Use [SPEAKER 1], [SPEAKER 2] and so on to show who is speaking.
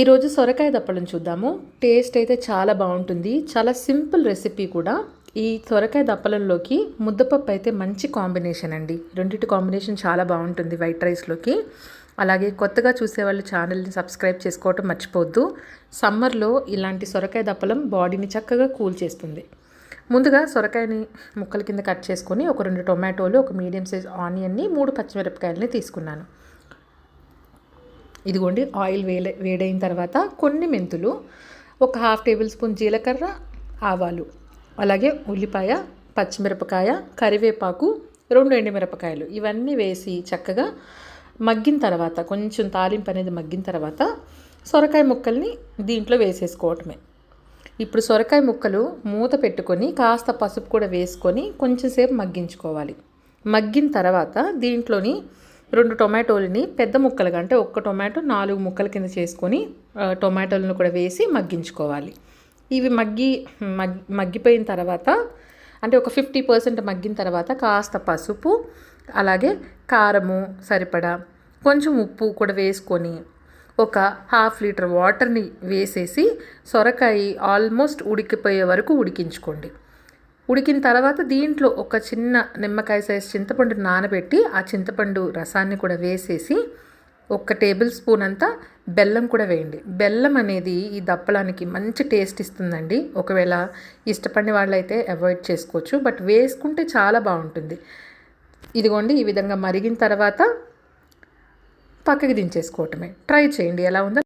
[SPEAKER 1] ఈరోజు సొరకాయ దప్పడం చూద్దాము. టేస్ట్ అయితే చాలా బాగుంటుంది. చాలా సింపుల్ రెసిపీ కూడా. ఈ సొరకాయ దప్పలంలోకి ముద్దపప్పు అయితే మంచి కాంబినేషన్ అండి. రెండింటి కాంబినేషన్ చాలా బాగుంటుంది వైట్ రైస్లోకి. అలాగే కొత్తగా చూసేవాళ్ళు ఛానల్ని సబ్స్క్రైబ్ చేసుకోవటం మర్చిపోవద్దు. సమ్మర్లో ఇలాంటి సొరకాయ దప్పలం బాడీని చక్కగా కూల్ చేస్తుంది. ముందుగా సొరకాయని ముక్కల కింద కట్ చేసుకొని ఒక రెండు టొమాటోలు ఒక మీడియం సైజ్ ఆనియన్ని మూడు పచ్చిమిరపకాయలని తీసుకున్నాను. ఇదిగోండి ఆయిల్ వేలే వేడైన తర్వాత కొన్ని మెంతులు ఒక హాఫ్ టేబుల్ స్పూన్ జీలకర్ర ఆవాలు అలాగే ఉల్లిపాయ పచ్చిమిరపకాయ కరివేపాకు రెండు ఎండుమిరపకాయలు. ఇవన్నీ వేసి చక్కగా మగ్గిన తర్వాత కొంచెం తాలింపు అనేది మగ్గిన తర్వాత సొరకాయ ముక్కల్ని దీంట్లో వేసేసుకోవటమే. ఇప్పుడు సొరకాయ ముక్కలు మూత పెట్టుకొని కాస్త పసుపు కూడా వేసుకొని కొంచెంసేపు మగ్గించుకోవాలి. మగ్గిన తర్వాత దీంట్లోని రెండు టొమాటోలని పెద్ద ముక్కలుగా అంటే ఒక్క టొమాటో నాలుగు ముక్కల కింద చేసుకొని టొమాటోలను కూడా వేసి మగ్గించుకోవాలి. ఇవి మగ్గి మగ్ మగ్గిపోయిన తర్వాత అంటే ఒక ఫిఫ్టీ పర్సెంట్ మగ్గిన తర్వాత కాస్త పసుపు అలాగే కారము సరిపడా కొంచెం ఉప్పు కూడా వేసుకొని ఒక హాఫ్ లీటర్ వాటర్ని వేసేసి సొరకాయ ఆల్మోస్ట్ ఉడికిపోయే వరకు ఉడికించుకోండి. ఉడికిన తర్వాత దీంట్లో ఒక చిన్న నిమ్మకాయ సైజ్ చింతపండు నానబెట్టి ఆ చింతపండు రసాన్ని కూడా వేసేసి ఒక టేబుల్ స్పూన్ అంతా బెల్లం కూడా వేయండి. బెల్లం అనేది ఈ దప్పలానికి మంచి టేస్ట్ ఇస్తుందండి. ఒకవేళ ఇష్టపడిన వాళ్ళైతే అవాయిడ్ చేసుకోవచ్చు. బట్ వేసుకుంటే చాలా బాగుంటుంది. ఇదిగోండి ఈ విధంగా మరిగిన తర్వాత పక్కకి దించేసుకోవటమే. ట్రై చేయండి. ఎలా ఉందో